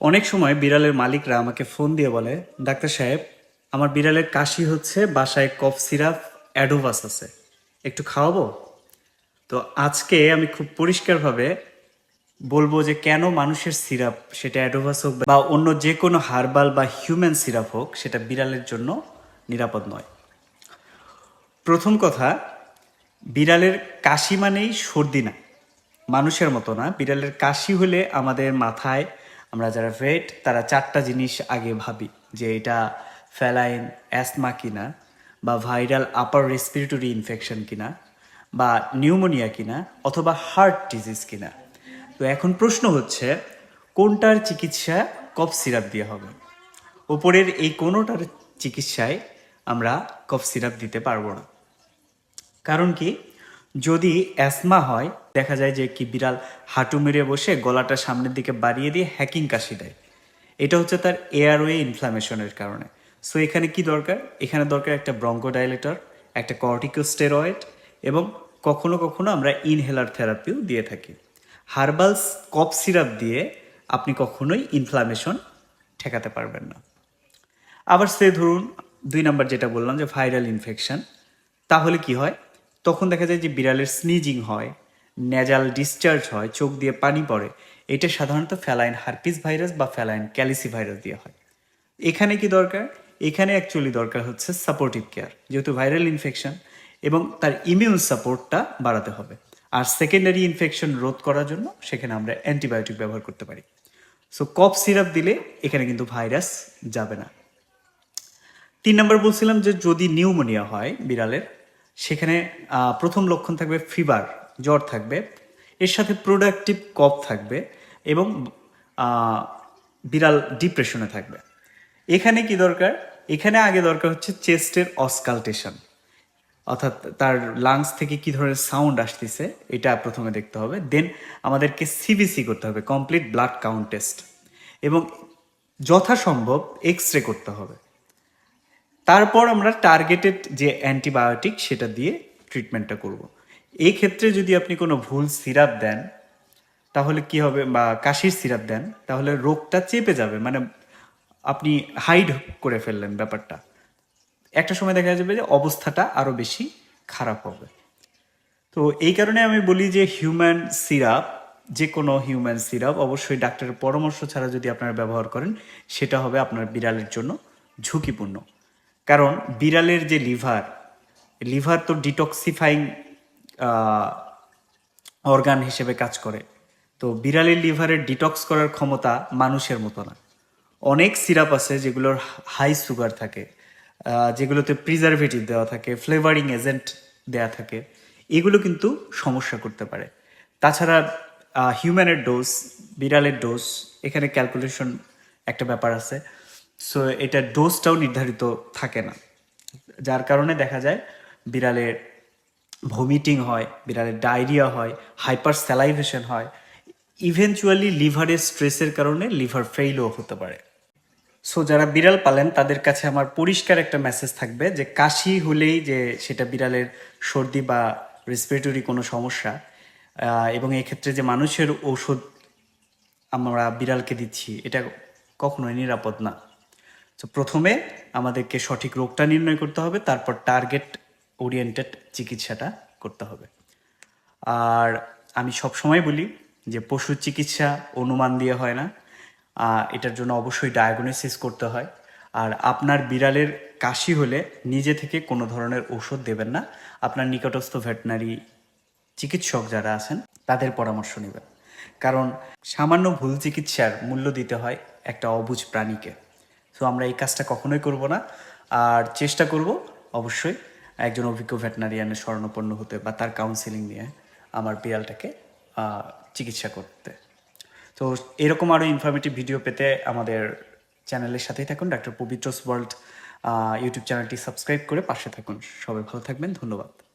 অনেক সময় বিড়ালের মালিকরা আমাকে ফোন দিয়ে বলে, ডাক্তার সাহেব, আমার বিড়ালের কাশি হচ্ছে, বাসায় কফ সিরাপ, অ্যাডোভাস আছে। একটু খাওয়াবো? তো আজকে আমি খুব পরিষ্কারভাবে বলব যে কেন মানুষের সিরাপ, সেটা অ্যাডোভাস হোক বা অন্য যে কোনো হার্বাল বা হিউম্যান সিরাপ হোক, সেটা বিড়ালের জন্য নিরাপদ নয়। প্রথম কথা, বিড়ালের কাশি মানেই সর্দি না। মানুষের মতো না। বিড়ালের কাশি হলে আমাদের মাথায় আমরা যারা ভেট তারা চারটা জিনিস আগে ভাবি, যে এটা ফ্যালাইন অ্যাসমা কিনা, বা ভাইরাল আপার রেসপিরেটরি ইনফেকশন কিনা, বা নিউমোনিয়া কিনা, অথবা হার্ট ডিজিজ কিনা। তো এখন প্রশ্ন হচ্ছে, কোনটার চিকিৎসা কফ সিরাপ দিয়ে হবে? ওপরের এই কোনোটার চিকিৎসায় আমরা কফ সিরাপ দিতে পারব না। কারণ কি? যদি অ্যাসমা হয়, দেখা যায় যে কি বিড়াল হাঁটু মেরে বসে গলাটা সামনের দিকে বাড়িয়ে দিয়ে হ্যাকিং কাশি দেয়। এটা হচ্ছে তার এয়ারওয়ে ইনফ্লামেশনের কারণে। সো এখানে কি দরকার? এখানে দরকার একটা ব্রঙ্কোডাইলেটর একটা কর্টিকোস্টেরয়েড এবং কখনো কখনো আমরা ইনহেলার থেরাপিও দিয়ে থাকি। হার্বাল কফ সিরাপ দিয়ে আপনি কখনোই ইনফ্লামেশন ঠেকাতে পারবেন না। আবার সে ধরুন, দুই নাম্বার যেটা বললাম যে ভাইরাল ইনফেকশন তাহলে কি হয়? তখন দেখা যায় যে বিড়ালের স্নিজিং হয় নেজাল ডিসচার্জ হয়, চোখ দিয়ে পানি পড়ে। এটা সাধারণত ফ্যালাইন হার্পিস ভাইরাস বা ফ্যালাইন ক্যালিসি ভাইরাস দিয়ে হয়। এখানে কি দরকার? এখানে অ্যাকচুয়ালি দরকার হচ্ছে সাপোর্টিভ কেয়ার যেহেতু ভাইরাল ইনফেকশন এবং তার ইমিউন সাপোর্টটা বাড়াতে হবে। আর সেকেন্ডারি ইনফেকশন রোধ করার জন্য সেখানে আমরা অ্যান্টিবায়োটিক ব্যবহার করতে পারি। সো কফ সিরাপ দিলে এখানে কিন্তু ভাইরাস যাবে না। তিন নম্বর বলছিলাম যে যদি নিউমোনিয়া হয় বিড়ালের সেখানে প্রথম লক্ষণ থাকবে ফিভার জ্বর থাকবে। এর সাথে প্রোডাক্টিভ কফ থাকবে এবং বিড়াল ডিপ্রেশনে থাকবে। এখানে কি দরকার? এখানে আগে দরকার হচ্ছে চেস্টের অসকালটেশন অর্থাৎ তার লাংস থেকে কি ধরনের সাউন্ড আসতেছে, এটা প্রথমে দেখতে হবে। দেন আমাদেরকে সিবিসি করতে হবে কমপ্লিট ব্লাড কাউন্ট টেস্ট এবং যথাসম্ভব এক্স রে করতে হবে। তারপর আমরা টার্গেটেড যে অ্যান্টিবায়োটিক সেটা দিয়ে ট্রিটমেন্টটা করব। এই ক্ষেত্রে যদি আপনি কোনো ভুল সিরাপ দেন, তাহলে কি হবে বা কাশির সিরাপ দেন, তাহলে রোগটা চেপে যাবে। মানে আপনি হাইড করে ফেললেন ব্যাপারটা। একটা সময় দেখা যাবে যে অবস্থাটা আরও বেশি খারাপ হবে। তো এই কারণে আমি বলি যে হিউম্যান সিরাপ, যে কোনো হিউম্যান সিরাপ, অবশ্যই ডাক্তারের পরামর্শ ছাড়া যদি আপনারা ব্যবহার করেন, সেটা হবে আপনার বিড়ালের জন্য ঝুঁকিপূর্ণ। কারণ বিড়ালের যে লিভার লিভার তো ডিটক্সিফাইং অর্গান হিসেবে কাজ করে। তো বিড়ালের লিভারের ডিটক্স করার ক্ষমতা মানুষের মতো না। অনেক সিরাপ আছে যেগুলোর হাই সুগার থাকে যেগুলোতে প্রিজারভেটিভ দেওয়া থাকে, ফ্লেভারিং এজেন্ট দেওয়া থাকে। এগুলো কিন্তু সমস্যা করতে পারে। তাছাড়া হিউম্যানের ডোজ, বিড়ালের ডোজ, এখানে ক্যালকুলেশন একটা ব্যাপার আছে। সো এটা ডোজটাও নির্ধারিত থাকে না। যার কারণে দেখা যায় বিড়ালের ভমিটিং হয়, বিড়ালের ডায়রিয়া হয় হাইপার স্যালাইভেশন হয়। ইভেনচুয়ালি লিভারের স্ট্রেসের কারণে লিভার ফেইলও হতে পারে। সো যারা বিড়াল পালেন, তাদের কাছে আমার পরিষ্কার একটা মেসেজ থাকবে যে, কাশি হলেই যে সেটা বিড়ালের সর্দি বা রেসপিরেটরি কোনো সমস্যা এবং এক্ষেত্রে যে মানুষের ঔষধ আমরা বিড়ালকে দিচ্ছি, এটা কখনোই নিরাপদ না। তো প্রথমে আমাদেরকে সঠিক রোগটা নির্ণয় করতে হবে, তারপর টার্গেট ওরিয়েন্টেড চিকিৎসাটা করতে হবে। আর আমি সব সময় বলি যে পশু চিকিৎসা অনুমান দিয়ে হয় না। এটার জন্য অবশ্যই ডায়াগনোসিস করতে হয়। আর আপনার বিড়ালের কাশি হলে নিজে থেকে কোনো ধরনের ওষুধ দেবেন না। আপনার নিকটস্থ ভেটেনারি চিকিৎসক যারা আছেন, তাদের পরামর্শ নেবেন। কারণ সামান্য ভুল চিকিৎসার মূল্য দিতে হয় একটা অবুজ প্রাণীকে। তো আমরা এই কাজটা কখনোই করব না। আর চেষ্টা করব অবশ্যই একজন অভিজ্ঞ ভেটেনারিয়ানের শরণাপন্ন হতে বা তার কাউন্সিলিং নিয়ে আমার বিড়ালটাকে চিকিৎসা করতে। তো, এরকম আরও ইনফরমেটিভ ভিডিও পেতে আমাদের চ্যানেলের সাথেই থাকুন। ডাক্তার পবিত্রস ওয়ার্ল্ড ইউটিউব চ্যানেলটি সাবস্ক্রাইব করে পাশে থাকুন। সবাই ভালো থাকবেন। ধন্যবাদ।